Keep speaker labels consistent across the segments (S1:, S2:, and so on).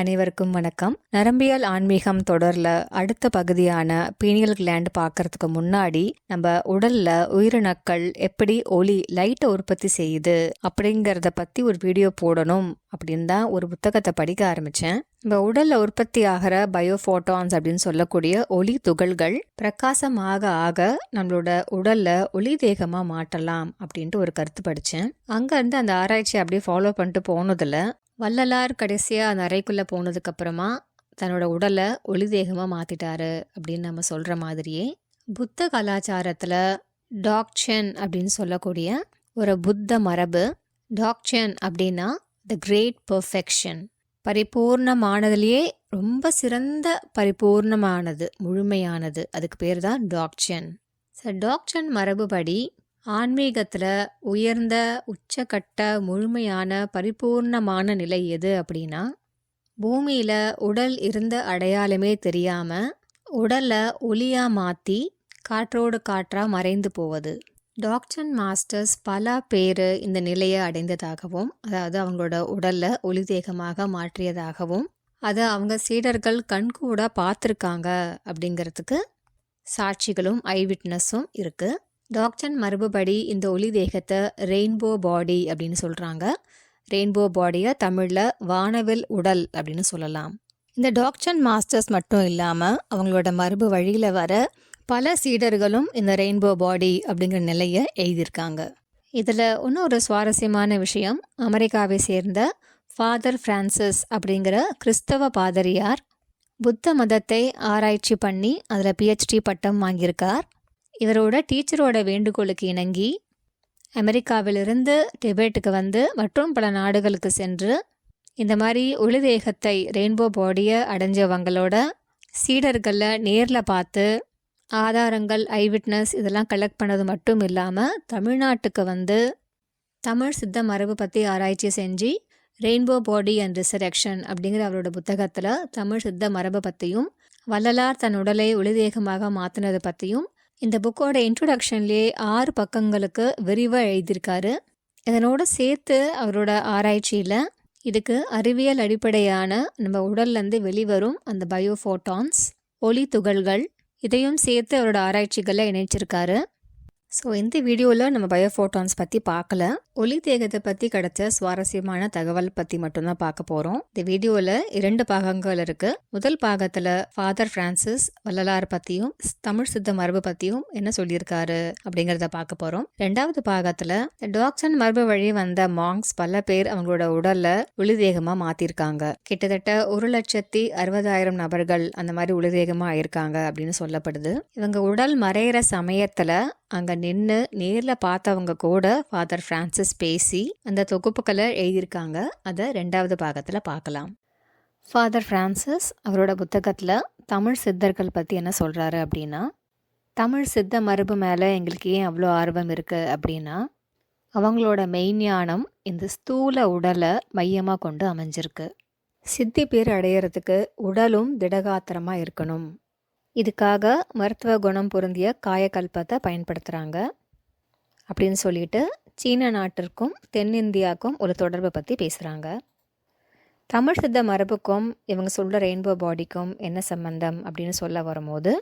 S1: அனைவருக்கும் வணக்கம் நரம்பியல் ஆன்மீகம் தொடரில் அடுத்த பகுதியான பீனியல் கிளாண்ட் பார்க்கறதுக்கு முன்னாடி நம்ம உடல்ல உயிரினக்கள் எப்படி ஒளி லைட்டை உற்பத்தி செய்யுது அப்படிங்கிறத பத்தி ஒரு வீடியோ போடணும் அப்படின்னு தான் ஒரு புத்தகத்தை படிக்க ஆரம்பித்தேன் நம்ம உடலில் உற்பத்தி ஆகிற பயோஃபோட்டான்ஸ் அப்படின்னு சொல்லக்கூடிய ஒளி துகள்கள் பிரகாசமாக ஆக நம்மளோட உடலில் ஒளி வேகமாக மாட்டலாம் அப்படின்ட்டு ஒரு கருத்து படித்தேன் அங்கேருந்து அந்த ஆராய்ச்சி அப்படியே ஃபாலோ பண்ணிட்டு போனதுல வள்ளலார் கடைசியாக அந்த அறைக்குள்ளே போனதுக்கப்புறமா தன்னோட உடலை ஒளிதேகமாக மாற்றிட்டாரு அப்படின்னு நம்ம சொல்கிற மாதிரியே புத்த கலாச்சாரத்தில் டாக்சன் அப்படின்னு சொல்லக்கூடிய ஒரு புத்த மரபு டாக்சன் அப்படின்னா த கிரேட் பர்ஃபெக்ஷன் பரிபூர்ணமானதுலேயே ரொம்ப சிறந்த பரிபூர்ணமானது முழுமையானது அதுக்கு பேர் தான் டாக்சன் ஸோ டாக்சன் மரபுபடி ஆன்மீகத்தில் உயர்ந்த உச்சக்கட்ட முழுமையான பரிபூர்ணமான நிலை எது அப்படின்னா பூமியில் உடல் இருந்த அடையாளமே தெரியாமல் உடலை ஒளியாக மாற்றி காற்றோடு காற்றாக மறைந்து போவது டாக்டன் மாஸ்டர்ஸ் பல பேர் இந்த நிலையை அடைந்ததாகவும் அதாவது அவங்களோட உடலை தேகமாக மாற்றியதாகவும் அதை அவங்க சீடர்கள் கண்கூட பார்த்துருக்காங்க அப்படிங்கிறதுக்கு சாட்சிகளும் ஐ விட்னஸும் இருக்குது டாக்டன் மரபுபடி இந்த ஒளி தேகத்தை ரெயின்போ பாடி அப்படின்னு சொல்கிறாங்க ரெயின்போ பாடியை தமிழில் வானவில் உடல் அப்படின்னு சொல்லலாம் இந்த டாக்டன் மாஸ்டர்ஸ் மட்டும் இல்லாமல் அவங்களோட மரபு வழியில் வர பல சீடர்களும் இந்த ரெயின்போ பாடி அப்படிங்கிற நிலையை எழுதியிருக்காங்க இதில் இன்னும் ஒரு சுவாரஸ்யமான விஷயம் அமெரிக்காவை சேர்ந்த ஃபாதர் ஃப்ரான்சிஸ் அப்படிங்கிற கிறிஸ்தவ பாதிரியார் புத்த மதத்தை ஆராய்ச்சி பண்ணி அதில் பிஹெச்டி பட்டம் வாங்கியிருக்கார் இவரோட டீச்சரோட வேண்டுகோளுக்கு இணங்கி அமெரிக்காவிலிருந்து டிபேட்டுக்கு வந்து மற்றும் பல நாடுகளுக்கு சென்று இந்த மாதிரி தேகத்தை ரெயின்போ பாடியை அடைஞ்சவங்களோட சீடர்களில் நேரில் பார்த்து ஆதாரங்கள் ஐ விட்னஸ் இதெல்லாம் கலெக்ட் பண்ணது மட்டும் இல்லாமல் தமிழ்நாட்டுக்கு வந்து தமிழ் சித்த மரபு பற்றி ஆராய்ச்சி செஞ்சு ரெயின்போ பாடி அண்ட் ரிசரக்ஷன் அப்படிங்கிற அவரோட புத்தகத்தில் தமிழ் சித்த மரபு பற்றியும் வள்ளலார் தன் உடலை ஒளிதேகமாக மாற்றினது பற்றியும் இந்த புக்கோட இன்ட்ரொடக்ஷன்லேயே ஆறு பக்கங்களுக்கு விரிவாக எழுதியிருக்காரு இதனோடு சேர்த்து அவரோட ஆராய்ச்சியில் இதுக்கு அறிவியல் அடிப்படையான நம்ம உடல்லேருந்து வெளிவரும் அந்த பயோஃபோட்டான்ஸ் ஒளி துகள்கள் இதையும் சேர்த்து அவரோட ஆராய்ச்சிகளை இணைச்சிருக்காரு ஸோ இந்த வீடியோவில் நம்ம பயோஃபோட்டான்ஸ் பற்றி பார்க்கல ஒளி தேகத்தை பற்றி கிடைச்ச சுவாரஸ்யமான தகவல் பற்றி மட்டும்தான் பார்க்க போகிறோம் இந்த வீடியோவில் இரண்டு பாகங்கள் இருக்குது முதல் பாகத்தில் ஃபாதர் ஃப்ரான்சிஸ் வள்ளலார் பற்றியும் தமிழ் சித்த மரபு பற்றியும் என்ன சொல்லியிருக்காரு அப்படிங்கிறத பார்க்க போகிறோம் ரெண்டாவது பாகத்தில் டாக்ஸன் மரபு வழி வந்த மாங்ஸ் பல பேர் அவங்களோட உடலை ஒளி தேகமாக மாற்றிருக்காங்க கிட்டத்தட்ட ஒரு லட்சத்தி அறுபதாயிரம் நபர்கள் அந்த மாதிரி ஒளி தேகமாக ஆயிருக்காங்க அப்படின்னு சொல்லப்படுது இவங்க உடல் மறையிற சமயத்தில் அங்கே நின்று நேரில் பார்த்தவங்க கூட ஃபாதர் ஃப்ரான்சிஸ் பேசி அந்த தொகுப்புகளை எழுதியிருக்காங்க அதை ரெண்டாவது பாகத்தில் பார்க்கலாம் ஃபாதர் ஃப்ரான்சிஸ் அவரோட புத்தகத்தில் தமிழ் சித்தர்கள் பற்றி என்ன சொல்கிறாரு அப்படின்னா தமிழ் சித்த மரபு மேலே எங்களுக்கு ஏன் அவ்வளோ ஆர்வம் இருக்குது அப்படின்னா அவங்களோட மெய்ஞானம் இந்த ஸ்தூல உடலை மையமாக கொண்டு அமைஞ்சிருக்கு சித்தி பேர் அடையிறதுக்கு உடலும் திடகாத்திரமாக இருக்கணும் இதுக்காக மருத்துவ குணம் பொருந்திய காயக்கல்பத்தை பயன்படுத்துகிறாங்க அப்படின்னு சொல்லிட்டு சீன நாட்டிற்கும் தென்னிந்தியாவுக்கும் ஒரு தொடர்பை பற்றி பேசுகிறாங்க தமிழ் சித்த மரபுக்கும் இவங்க சொல்கிற ரெயின்போ பாடிக்கும் என்ன சம்பந்தம் அப்படின்னு சொல்ல வரும்போது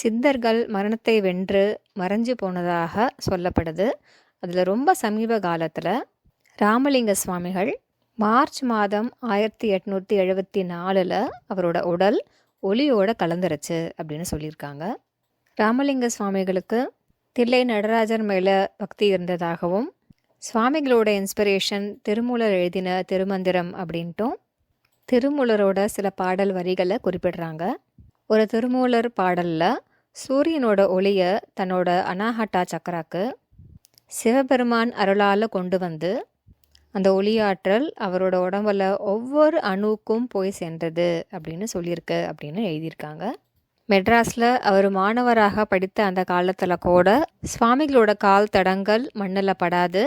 S1: சித்தர்கள் மரணத்தை வென்று மறைஞ்சு போனதாக சொல்லப்படுது அதில் ரொம்ப சமீப காலத்தில் ராமலிங்க சுவாமிகள் மார்ச் மாதம் ஆயிரத்தி எட்நூற்றி எழுபத்தி நாலில் அவரோட உடல் ஒளியோட கலந்துருச்சு அப்படின்னு சொல்லியிருக்காங்க ராமலிங்க சுவாமிகளுக்கு தில்லை நடராஜர் மேலே பக்தி இருந்ததாகவும் சுவாமிகளோட இன்ஸ்பிரேஷன் திருமூலர் எழுதின திருமந்திரம் அப்படின்ட்டும் திருமூலரோட சில பாடல் வரிகளை குறிப்பிடுறாங்க ஒரு திருமூலர் பாடலில் சூரியனோட ஒளியை தன்னோட அனாஹட்டா சக்கராக்கு சிவபெருமான் அருளால் கொண்டு வந்து அந்த ஒளியாற்றல் அவரோட உடம்பில் ஒவ்வொரு அணுக்கும் போய் சென்றது அப்படின்னு சொல்லியிருக்கு அப்படின்னு எழுதியிருக்காங்க மெட்ராஸில் அவர் மாணவராக படித்த அந்த காலத்தில் கூட சுவாமிகளோட கால் தடங்கள் மண்ணில் படாது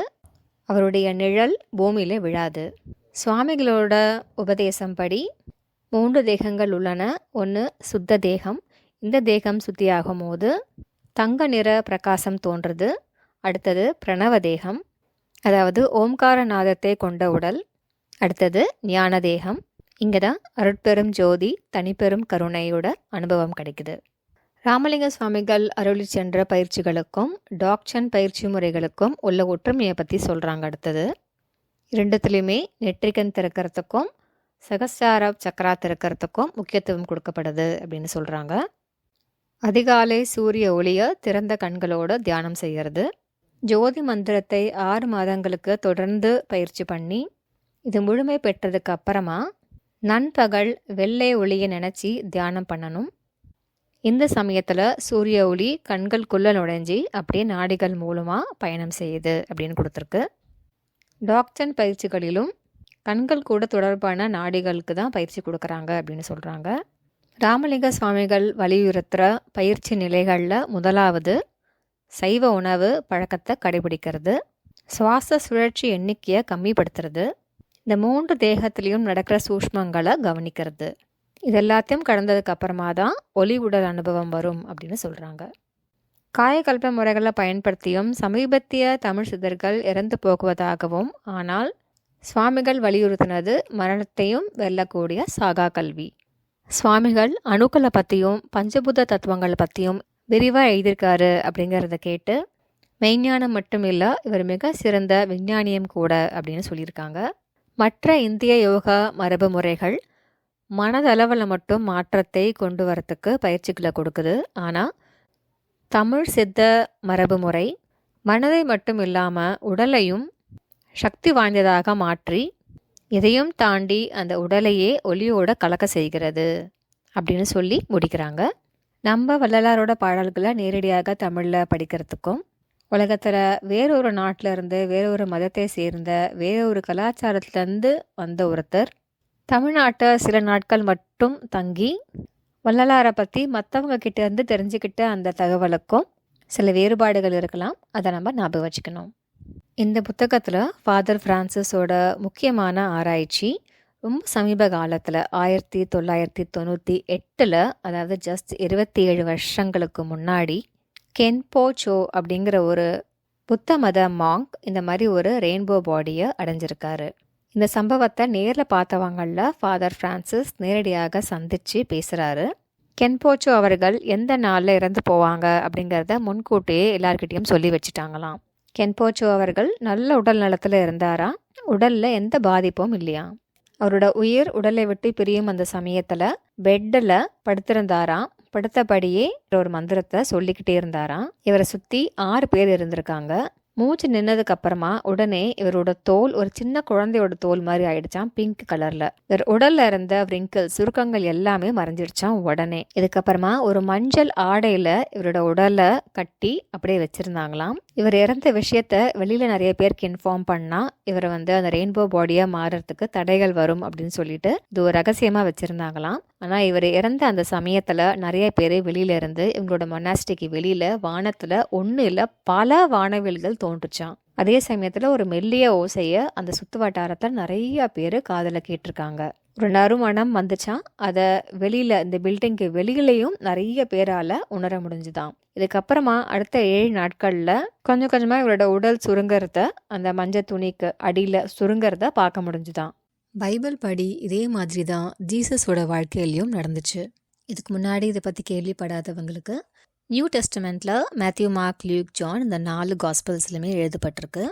S1: அவருடைய நிழல் பூமியில் விழாது சுவாமிகளோட உபதேசம் படி மூன்று தேகங்கள் உள்ளன ஒன்று சுத்த தேகம் இந்த தேகம் சுத்தியாகும் போது தங்க நிற பிரகாசம் தோன்றுறது அடுத்தது பிரணவ தேகம் அதாவது ஓம்கார நாதத்தை கொண்ட உடல் அடுத்தது ஞான தேகம் இங்கே தான் அருட்பெரும் ஜோதி தனிப்பெரும் கருணையோட அனுபவம் கிடைக்குது ராமலிங்க சுவாமிகள் அருளி சென்ற பயிற்சிகளுக்கும் டாக்சன் பயிற்சி முறைகளுக்கும் உள்ள ஒற்றுமையை பற்றி சொல்கிறாங்க அடுத்தது இரண்டுத்துலேயுமே நெற்றிக்கன் திறக்கிறதுக்கும் சகசார சக்கரா திறக்கிறதுக்கும் முக்கியத்துவம் கொடுக்கப்படுது அப்படின்னு சொல்கிறாங்க அதிகாலை சூரிய ஒளியை திறந்த கண்களோடு தியானம் செய்கிறது ஜோதி மந்திரத்தை ஆறு மாதங்களுக்கு தொடர்ந்து பயிற்சி பண்ணி இது முழுமை பெற்றதுக்கு அப்புறமா நண்பகல் வெள்ளை ஒளியை நினச்சி தியானம் பண்ணணும் இந்த சமயத்தில் சூரிய ஒளி கண்களுக்குள்ளே நுழைஞ்சி அப்படியே நாடிகள் மூலமாக பயணம் செய்யுது அப்படின்னு கொடுத்துருக்கு டாக்டன் பயிற்சிகளிலும் கண்கள் கூட தொடர்பான நாடிகளுக்கு தான் பயிற்சி கொடுக்குறாங்க அப்படின்னு சொல்கிறாங்க ராமலிங்க சுவாமிகள் வலியுறுத்துகிற பயிற்சி நிலைகளில் முதலாவது சைவ உணவு பழக்கத்தை கடைபிடிக்கிறது சுவாச சுழற்சி எண்ணிக்கையை கம்மிப்படுத்துறது இந்த மூன்று தேகத்திலையும் நடக்கிற சூஷ்மங்களை கவனிக்கிறது இது எல்லாத்தையும் கடந்ததுக்கு அப்புறமா தான் ஒலி உடல் அனுபவம் வரும் அப்படின்னு சொல்கிறாங்க காயக்கல்ப முறைகளை பயன்படுத்தியும் சமீபத்திய தமிழ் சிதர்கள் இறந்து போகுவதாகவும் ஆனால் சுவாமிகள் வலியுறுத்தினது மரணத்தையும் வெல்லக்கூடிய சாகா கல்வி சுவாமிகள் அணுக்களை பற்றியும் பஞ்சபூத தத்துவங்களை பற்றியும் விரிவாக எழுதியிருக்காரு அப்படிங்கிறத கேட்டு மெய்ஞானம் மட்டும் இல்லை இவர் மிக சிறந்த விஞ்ஞானியம் கூட அப்படின்னு சொல்லியிருக்காங்க மற்ற இந்திய யோகா மரபு முறைகள் மனதளவில் மட்டும் மாற்றத்தை கொண்டு வரத்துக்கு பயிற்சிகளை கொடுக்குது ஆனால் தமிழ் சித்த மரபு முறை மனதை மட்டும் இல்லாமல் உடலையும் சக்தி வாய்ந்ததாக மாற்றி இதையும் தாண்டி அந்த உடலையே ஒலியோட கலக்க செய்கிறது அப்படின்னு சொல்லி முடிக்கிறாங்க நம்ம வள்ளலாரோட பாடல்களை நேரடியாக தமிழில் படிக்கிறதுக்கும் உலகத்தில் வேறொரு நாட்டில் இருந்து வேறொரு மதத்தை சேர்ந்த வேறொரு கலாச்சாரத்துலேருந்து வந்த ஒருத்தர் தமிழ்நாட்டை சில நாட்கள் மட்டும் தங்கி வள்ளலாரை பற்றி மற்றவங்க கிட்டேருந்து தெரிஞ்சுக்கிட்ட அந்த தகவலுக்கும் சில வேறுபாடுகள் இருக்கலாம் அதை நம்ம ஞாபகம் வச்சுக்கணும் இந்த புத்தகத்தில் ஃபாதர் ஃப்ரான்சிஸோட முக்கியமான ஆராய்ச்சி ரொம்ப சமீப காலத்தில் ஆயிரத்தி தொள்ளாயிரத்தி தொண்ணூற்றி எட்டில் அதாவது ஜஸ்ட் இருபத்தி ஏழு வருஷங்களுக்கு முன்னாடி கென்போ சோ அப்படிங்கிற ஒரு புத்த மத மாங்க் இந்த மாதிரி ஒரு ரெயின்போ பாடியை அடைஞ்சிருக்காரு இந்த சம்பவத்தை நேரில் பார்த்தவங்களில் ஃபாதர் ஃப்ரான்சிஸ் நேரடியாக சந்தித்து பேசுகிறாரு கென்போச்சோ அவர்கள் எந்த நாளில் இறந்து போவாங்க அப்படிங்கிறத முன்கூட்டியே எல்லார்கிட்டையும் சொல்லி வச்சுட்டாங்களாம் கென்போச்சோ அவர்கள் நல்ல உடல் நலத்தில் இருந்தாரா உடலில் எந்த பாதிப்பும் இல்லையாம் அவரோட உயிர் உடலை விட்டு பிரியும் அந்த சமயத்தில் பெட்டில் படுத்திருந்தாராம் படுத்தபடியே ஒரு மந்திரத்தை சொல்லிக்கிட்டே இருந்தாராம் இவரை சுற்றி ஆறு பேர் இருந்திருக்காங்க மூச்சு நின்னதுக்கு அப்புறமா உடனே இவரோட தோல் ஒரு சின்ன குழந்தையோட தோல் மாதிரி ஆயிடுச்சான் பிங்க் கலர்ல இவர் உடல்ல இருந்த ரிங்கிள் சுருக்கங்கள் எல்லாமே மறைஞ்சிருச்சான் உடனே இதுக்கப்புறமா ஒரு மஞ்சள் ஆடையில இவரோட உடலை கட்டி அப்படியே வச்சிருந்தாங்களாம் இவர் இறந்த விஷயத்த வெளியில் நிறைய பேருக்கு இன்ஃபார்ம் பண்ணால் இவரை வந்து அந்த ரெயின்போ பாடியாக மாறுறதுக்கு தடைகள் வரும் அப்படின்னு சொல்லிட்டு இது ஒரு ரகசியமாக வச்சுருந்தாங்களாம் ஆனால் இவர் இறந்த அந்த சமயத்தில் நிறைய பேர் வெளியிலேருந்து இவங்களோட மொனாஸ்டிக்கு வெளியில் வானத்தில் ஒன்றும் இல்லை பல வானவில்கள் தோன்றுச்சான் அதே சமயத்தில் ஒரு மெல்லிய ஓசையை அந்த சுத்து வட்டாரத்தில் நிறைய பேர் காதலை கேட்டிருக்காங்க ஒரு நறுமணம் வந்துச்சான் அதை வெளியில் இந்த பில்டிங்க்கு வெளியிலையும் நிறைய பேரால் உணர முடிஞ்சுதான் இதுக்கப்புறமா அடுத்த ஏழு நாட்களில் கொஞ்சம் கொஞ்சமாக இவரோட உடல் சுருங்கிறத அந்த மஞ்சள் துணிக்கு அடியில் சுருங்கிறத பார்க்க முடிஞ்சுதான் பைபிள் படி இதே மாதிரி தான் ஜீசஸோட வாழ்க்கையிலையும் நடந்துச்சு இதுக்கு முன்னாடி இதை பற்றி கேள்விப்படாதவங்களுக்கு நியூ டெஸ்டமெண்ட்டில் மேத்யூ மார்க் லியூக் ஜான் இந்த நாலு காஸ்பல்ஸ்லையுமே எழுதப்பட்டிருக்கு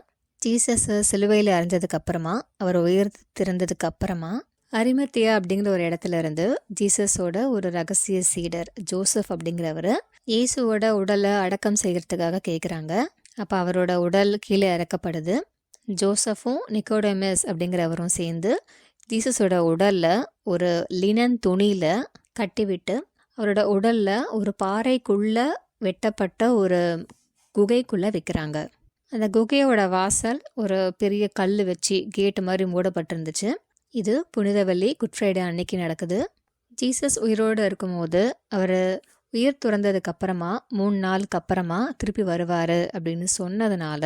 S1: ஜீசஸ் சிலுவையில் அறிஞ்சதுக்கப்புறமா அவர் உயிர் திறந்ததுக்கு அப்புறமா அரிமத்தியா அப்படிங்கிற ஒரு இடத்துல இருந்து ஜீசஸோட ஒரு ரகசிய சீடர் ஜோசப் அப்படிங்கிறவர் இயேசுவோட உடலை அடக்கம் செய்கிறதுக்காக கேட்குறாங்க அப்போ அவரோட உடல் கீழே இறக்கப்படுது ஜோசஃபும் நிக்கோடமஸ் அப்படிங்கிறவரும் சேர்ந்து ஜீசஸோட உடலில் ஒரு லினன் துணியில் கட்டிவிட்டு அவரோட உடலில் ஒரு பாறைக்குள்ளே வெட்டப்பட்ட ஒரு குகைக்குள்ளே வைக்கிறாங்க அந்த குகையோட வாசல் ஒரு பெரிய கல் வச்சு கேட்டு மாதிரி மூடப்பட்டிருந்துச்சு இது புனிதவெள்ளி குட் ஃப்ரைடே அன்னைக்கு நடக்குது ஜீசஸ் உயிரோடு இருக்கும்போது அவர் உயிர் துறந்ததுக்கு அப்புறமா மூணு நாளுக்கு அப்புறமா திருப்பி வருவார் அப்படின்னு சொன்னதுனால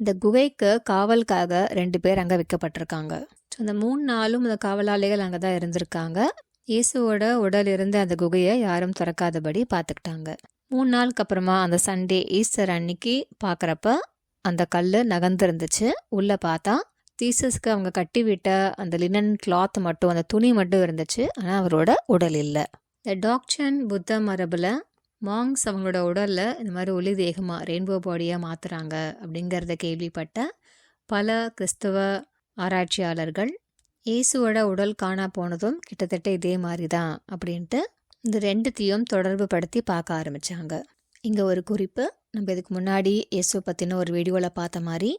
S1: இந்த குகைக்கு காவலுக்காக ரெண்டு பேர் அங்கே வைக்கப்பட்டிருக்காங்க ஸோ அந்த மூணு நாளும் அந்த காவலாளிகள் அங்கே தான் இருந்திருக்காங்க இயேசுவோட உடல் இருந்து அந்த குகையை யாரும் திறக்காதபடி பார்த்துக்கிட்டாங்க மூணு நாளுக்கு அப்புறமா அந்த சண்டே ஈஸ்டர் அன்னைக்கு பார்க்குறப்ப அந்த கல் நகர்ந்துருந்துச்சு உள்ளே பார்த்தா தீசஸ்க்கு அவங்க கட்டிவிட்ட அந்த லினன் கிளாத் மட்டும் அந்த துணி மட்டும் இருந்துச்சு ஆனால் அவரோட உடல் இல்லை இந்த டாக்சன் புத்த மரபில் மாங்ஸ் அவங்களோட உடலில் இந்த மாதிரி ஒளி தேகமாக ரெயின்போ பாடியாக மாற்றுறாங்க அப்படிங்கிறத கேள்விப்பட்ட பல கிறிஸ்தவ ஆராய்ச்சியாளர்கள் இயேசுவோட உடல் காணா போனதும் கிட்டத்தட்ட இதே மாதிரி தான் அப்படின்ட்டு இந்த ரெண்டுத்தையும் தொடர்பு படுத்தி பார்க்க ஆரம்பித்தாங்க இங்கே ஒரு குறிப்பு நம்ம இதுக்கு முன்னாடி இயேசுவை பற்றின ஒரு வீடியோவில் பார்த்த மாதிரி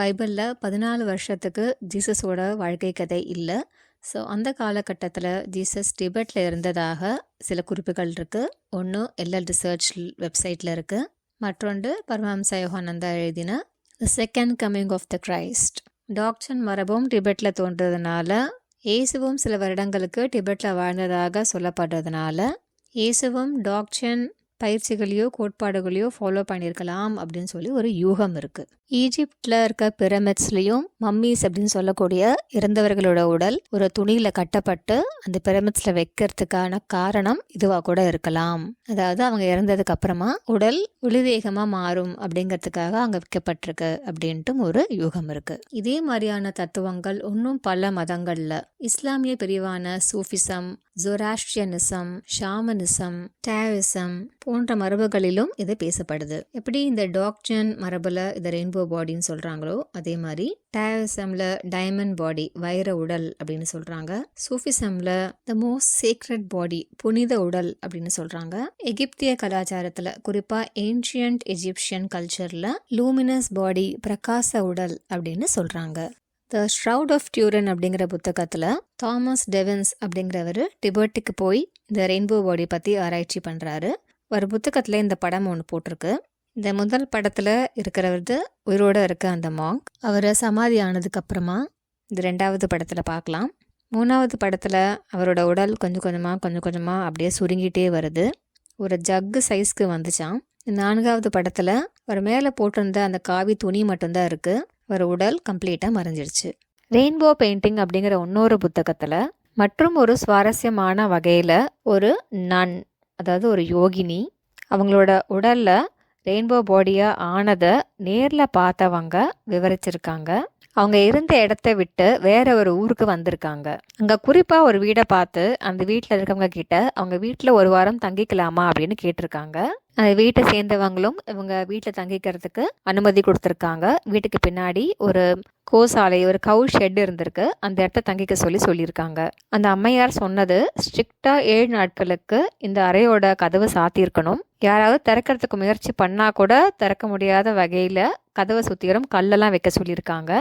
S1: பைபிளில் பதினாலு வருஷத்துக்கு ஜீசஸோட வாழ்க்கை கதை இல்லை ஸோ அந்த காலகட்டத்தில் ஜீசஸ் டிபெட்டில் இருந்ததாக சில குறிப்புகள் இருக்குது ஒன்று எல்எல் ரிசர்ச் வெப்சைட்டில் இருக்குது மற்றொன்று பரமஹம்ச யோகானந்தா எழுதின the second coming of the Christ டாக்சன் மரபும் டிபெட்டில் தோன்றதுனால இயேசுவும் சில வருடங்களுக்கு டிபெட்டில் வாழ்ந்ததாக சொல்லப்படுறதுனால இயேசுவும் டாக்சன் பயிற்சிகளையோ கோட்பாடுகளையோ ஃபாலோ பண்ணியிருக்கலாம் அப்படின்னு சொல்லி ஒரு யூகம் இருக்குது ஈஜிப்டில் இருக்க பிரமிட்ஸ்லேயும் மம்மிஸ் அப்படின்னு சொல்லக்கூடிய இறந்தவர்களோட உடல் ஒரு துணியில் கட்டப்பட்டு அந்த பிரமிட்ஸில் வைக்கிறதுக்கான காரணம் இதுவாக கூட இருக்கலாம் அதாவது அவங்க இறந்ததுக்கு அப்புறமா உடல் ஒளிவேகமாக மாறும் அப்படிங்கிறதுக்காக அங்கே வைக்கப்பட்டிருக்கு அப்படின்ட்டு ஒரு யூகம் இருக்கு இதே மாதிரியான தத்துவங்கள் இன்னும் பல மதங்களில் இஸ்லாமிய பிரிவான சூஃபிசம் ஜொராஸ்ட்ரியனிசம் ஷாமனிசம் டேவிசம் போன்ற மரபுகளிலும் இது பேசப்படுது எப்படி இந்த டாக்டன் மரபில் இதை ரெயின்போ ரெயின்போ பாடின்னு சொல்கிறாங்களோ அதே மாதிரி டயசம்ல டைமண்ட் பாடி வைர உடல் அப்படின்னு சொல்கிறாங்க சூஃபிசமில் த மோஸ்ட் சீக்ரெட் பாடி புனித உடல் அப்படின்னு சொல்கிறாங்க எகிப்திய கலாச்சாரத்தில் குறிப்பாக ஏன்ஷியன்ட் எஜிப்சியன் கல்ச்சரில் லூமினஸ் பாடி பிரகாச உடல் அப்படின்னு சொல்கிறாங்க த ஷ்ரவுட் ஆஃப் டியூரன் அப்படிங்கிற புத்தகத்தில் தாமஸ் டெவன்ஸ் அப்படிங்கிறவர் டிபர்ட்டுக்கு போய் இந்த ரெயின்போ பாடி பற்றி ஆராய்ச்சி பண்ணுறாரு ஒரு புத்தகத்தில் இந்த படம் ஒன்று போட்டிருக்கு இந்த முதல் படத்தில் இருக்கிறவரு உயிரோடு இருக்க அந்த மாங் அவரை சமாதி ஆனதுக்கப்புறமா இந்த ரெண்டாவது படத்தில் பார்க்கலாம் மூணாவது படத்தில் அவரோட உடல் கொஞ்சம் கொஞ்சமாக கொஞ்சம் கொஞ்சமாக அப்படியே சுருங்கிட்டே வருது ஒரு ஜக்கு சைஸ்க்கு வந்துச்சான் நான்காவது படத்தில் அவர் மேலே போட்டிருந்த அந்த காவி துணி மட்டும்தான் இருக்குது அவர் உடல் கம்ப்ளீட்டாக மறைஞ்சிருச்சு ரெயின்போ பெயிண்டிங் அப்படிங்கிற இன்னொரு புத்தகத்தில் மற்றும் ஒரு சுவாரஸ்யமான வகையில் ஒரு நன் அதாவது ஒரு யோகினி அவங்களோட உடலில் ரெயின்போ பாடியாக ஆனதை நேரில் பார்த்தவங்க விவரிச்சிருக்காங்க அவங்க இருந்த இடத்த விட்டு வேற ஒரு ஊருக்கு வந்திருக்காங்க அங்கே குறிப்பாக ஒரு வீடை பார்த்து அந்த வீட்டில் இருக்கவங்க கிட்ட அவங்க வீட்டில் ஒரு வாரம் தங்கிக்கலாமா அப்படின்னு கேட்டிருக்காங்க வீட்டை சேர்ந்தவங்களும் இவங்க வீட்டில் தங்கிக்கிறதுக்கு அனுமதி கொடுத்துருக்காங்க வீட்டுக்கு பின்னாடி ஒரு கோசாலை ஒரு கவு ஷெட் இருந்திருக்கு அந்த இடத்த தங்கிக்க சொல்லி சொல்லியிருக்காங்க அந்த அம்மையார் சொன்னது ஸ்ட்ரிக்டாக ஏழு நாட்களுக்கு இந்த அறையோட கதவை சாத்தியிருக்கணும் யாராவது திறக்கிறதுக்கு முயற்சி பண்ணால் கூட திறக்க முடியாத வகையில் கதவை சுற்றிரும் கல்லெல்லாம் வைக்க சொல்லியிருக்காங்க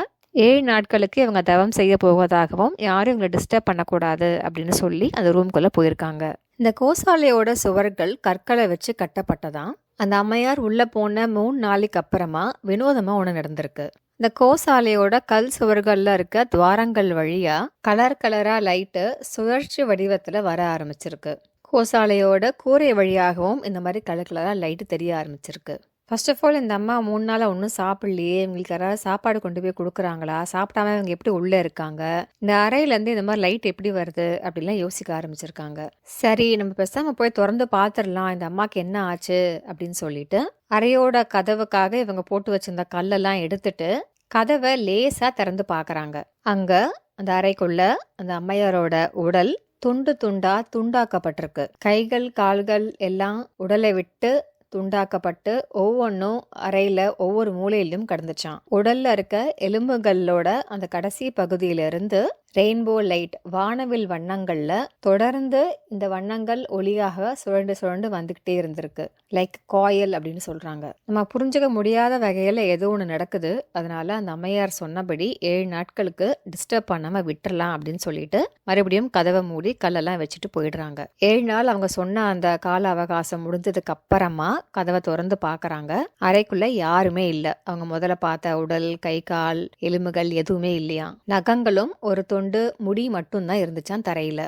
S1: ஏழு நாட்களுக்கு இவங்க தவம் செய்ய போவதாகவும் யாரும் இவங்களை டிஸ்டர்ப் பண்ணக்கூடாது அப்படின்னு சொல்லி அந்த ரூம்குள்ளே போயிருக்காங்க இந்த கோசாலையோட சுவர்கள் கற்களை வச்சு கட்டப்பட்டதான் அந்த அம்மையார் உள்ளே போன மூணு நாளைக்கு அப்புறமா வினோதமாக ஒன்று நடந்திருக்கு இந்த கோசாலையோட கல் சுவர்களில் இருக்க துவாரங்கள் வழியாக கலர் கலராக லைட்டு சுழற்சி வடிவத்தில் வர ஆரம்பிச்சிருக்கு கோசாலையோட கூரை வழியாகவும் இந்த மாதிரி கலர் கலராக லைட்டு தெரிய ஆரம்பிச்சிருக்கு ஃபர்ஸ்ட் ஆஃப் ஆல் இந்த அம்மா மூணு நாளாக ஒன்றும் சாப்பிடலையே இவங்களுக்கு யாராவது சாப்பாடு கொண்டு போய் கொடுக்குறாங்களா சாப்பிடாம இவங்க எப்படி உள்ளே இருக்காங்க இந்த அறையிலேருந்து இந்த மாதிரி லைட் எப்படி வருது அப்படின்லாம் யோசிக்க ஆரம்பிச்சிருக்காங்க சரி நம்ம பேசாமல் போய் திறந்து பார்த்துடலாம் இந்த அம்மாவுக்கு என்ன ஆச்சு அப்படின்னு சொல்லிட்டு அறையோட கதவுக்காக இவங்க போட்டு வச்சிருந்த கல்லெல்லாம் எடுத்துட்டு கதவை லேசாக திறந்து பார்க்குறாங்க அங்கே அந்த அறைக்குள்ள அந்த அம்மையாரோட உடல் துண்டு துண்டா துண்டாக்கப்பட்டிருக்கு கைகள் கால்கள் எல்லாம் உடலை விட்டு துண்டாக்கப்பட்டு ஒவ்வொன்றும் அறையில் ஒவ்வொரு மூலையிலும் கடந்துச்சான் உடலில் இருக்க எலும்புகளோட அந்த கடைசி பகுதியிலிருந்து ரெயின்போ லைட் வானவில் வண்ணங்களில் தொடர்ந்து இந்த வண்ணங்கள் ஒளியாக சுழண்டு சுழண்டு வந்துக்கிட்டே இருந்திருக்கு லைக் காயல் அப்படின்னு சொல்கிறாங்க நம்ம புரிஞ்சுக்க முடியாத வகையில் ஏதோ ஒன்று நடக்குது அதனால் அந்த அம்மையார் சொன்னபடி ஏழு நாட்களுக்கு டிஸ்டர்ப் பண்ணாமல் விட்டுறலாம் அப்படின்னு சொல்லிட்டு மறுபடியும் கதவை மூடி கல்லெல்லாம் வச்சுட்டு போயிடுறாங்க ஏழு நாள் அவங்க சொன்ன அந்த கால அவகாசம் முடிஞ்சதுக்கு அப்புறமா கதவை திறந்து பார்க்குறாங்க அறைக்குள்ளே யாருமே இல்லை அவங்க முதல்ல பார்த்த உடல் கை கால் எலும்புகள் எதுவுமே இல்லையா நகங்களும் ஒரு தொண்டு துண்டு முடி மட்டும்தான் இருந்துச்சான் தரையில்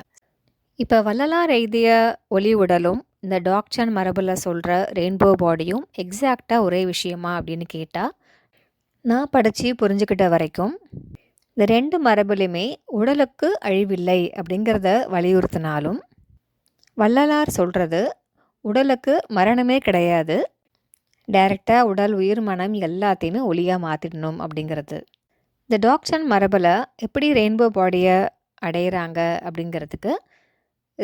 S1: இப்போ வள்ளலார் எழுதிய ஒலி உடலும் இந்த டாக்சன் மரபில் சொல்கிற ரெயின்போ பாடியும் எக்ஸாக்டாக ஒரே விஷயமா அப்படின்னு கேட்டால் நான் படித்து புரிஞ்சுக்கிட்ட வரைக்கும் இந்த ரெண்டு மரபுலையுமே உடலுக்கு அழிவில்லை அப்படிங்கிறத வலியுறுத்தினாலும் வள்ளலார் சொல்கிறது உடலுக்கு மரணமே கிடையாது டைரெக்டாக உடல் உயிர் மனம் எல்லாத்தையுமே ஒளியாக மாற்றிடணும் அப்படிங்கிறது இந்த அண்ட் மரபில் எப்படி ரெயின்போ பாடியை அடையிறாங்க அப்படிங்கிறதுக்கு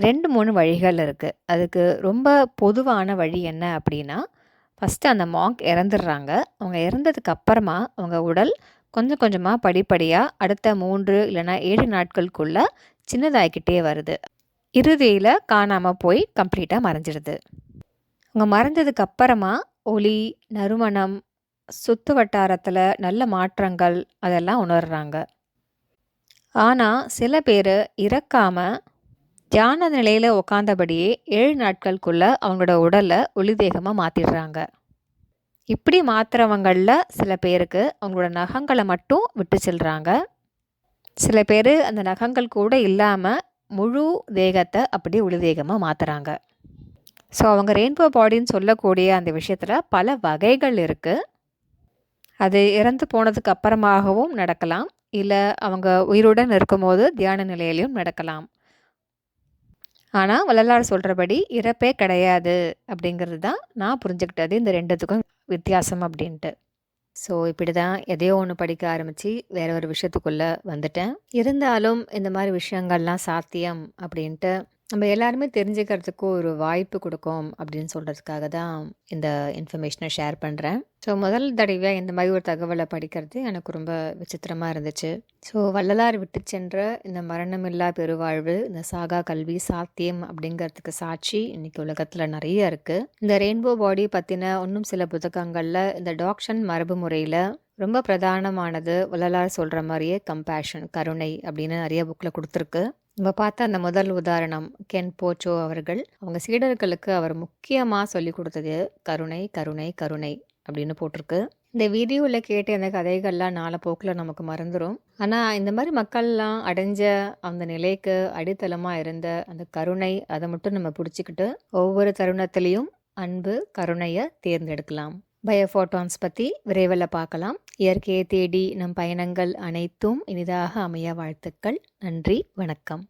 S1: ரெண்டு மூணு வழிகள் இருக்குது அதுக்கு ரொம்ப பொதுவான வழி என்ன அப்படின்னா ஃபஸ்ட்டு அந்த மாங்க் இறந்துடுறாங்க அவங்க இறந்ததுக்கு அப்புறமா அவங்க உடல் கொஞ்சம் கொஞ்சமாக படிப்படியாக அடுத்த மூன்று இல்லைனா ஏழு நாட்களுக்குள்ளே சின்னதாகிக்கிட்டே வருது இறுதியில் காணாமல் போய் கம்ப்ளீட்டாக மறைஞ்சிடுது அவங்க மறைஞ்சதுக்கு அப்புறமா ஒளி நறுமணம் சுத்து வட்டாரத்தில் நல்ல மாற்றங்கள் அதெல்லாம் உணர்கிறாங்க ஆனால் சில பேர் இறக்காமல் தியான நிலையில் உக்காந்தபடியே ஏழு நாட்களுக்குள்ளே அவங்களோட உடலை ஒளிதேகமாக மாற்றிடுறாங்க இப்படி மாத்திரவங்களில் சில பேருக்கு அவங்களோட நகங்களை மட்டும் விட்டு செல்கிறாங்க சில பேர் அந்த நகங்கள் கூட இல்லாமல் முழு தேகத்தை அப்படி ஒளிதேகமாக மாற்றுறாங்க ஸோ அவங்க ரெயின்போ பாடின்னு சொல்லக்கூடிய அந்த விஷயத்தில் பல வகைகள் இருக்குது அது இறந்து போனதுக்கு அப்புறமாகவும் நடக்கலாம் இல்லை அவங்க உயிருடன் இருக்கும்போது தியான நிலையிலையும் நடக்கலாம் ஆனால் வள்ளலார் சொல்கிறபடி இறப்பே கிடையாது அப்படிங்கிறது தான் நான் புரிஞ்சுக்கிட்டது இந்த ரெண்டுத்துக்கும் வித்தியாசம் அப்படின்ட்டு ஸோ இப்படி தான் எதையோ ஒன்று படிக்க ஆரம்பித்து வேற ஒரு விஷயத்துக்குள்ளே வந்துட்டேன் இருந்தாலும் இந்த மாதிரி விஷயங்கள்லாம் சாத்தியம் அப்படின்ட்டு நம்ம எல்லாருமே தெரிஞ்சுக்கிறதுக்கு ஒரு வாய்ப்பு கொடுக்கும் அப்படின்னு சொல்கிறதுக்காக தான் இந்த இன்ஃபர்மேஷனை ஷேர் பண்ணுறேன் ஸோ முதல் தடவையாக இந்த மாதிரி ஒரு தகவலை படிக்கிறது எனக்கு ரொம்ப விசித்திரமாக இருந்துச்சு ஸோ வள்ளலார் விட்டு சென்ற இந்த மரணமில்லா பெருவாழ்வு இந்த சாகா கல்வி சாத்தியம் அப்படிங்கிறதுக்கு சாட்சி இன்னைக்கு உலகத்தில் நிறைய இருக்குது இந்த ரெயின்போ பாடி பற்றின இன்னும் சில புத்தகங்களில் இந்த டாக்ஷன் மரபு முறையில் ரொம்ப பிரதானமானது வள்ளலார் சொல்கிற மாதிரியே கம்பேஷன் கருணை அப்படின்னு நிறைய புக்கில் கொடுத்துருக்கு நம்ம பார்த்த அந்த முதல் உதாரணம் கென் போச்சோ அவர்கள் அவங்க சீடர்களுக்கு அவர் முக்கியமாக சொல்லி கொடுத்தது கருணை கருணை கருணை அப்படின்னு போட்டிருக்கு இந்த வீடியோவில் கேட்டு அந்த கதைகள்லாம் நாளை போக்கில் நமக்கு மறந்துடும் ஆனால் இந்த மாதிரி மக்கள்லாம் அடைஞ்ச அந்த நிலைக்கு அடித்தளமாக இருந்த அந்த கருணை அதை மட்டும் நம்ம பிடிச்சிக்கிட்டு ஒவ்வொரு தருணத்திலையும் அன்பு கருணையை தேர்ந்தெடுக்கலாம் பயோஃபோட்டான்ஸ் பற்றி விரைவில் பார்க்கலாம் இயற்கையை தேடி நம் பயணங்கள் அனைத்தும் இனிதாக அமைய வாழ்த்துக்கள் நன்றி வணக்கம்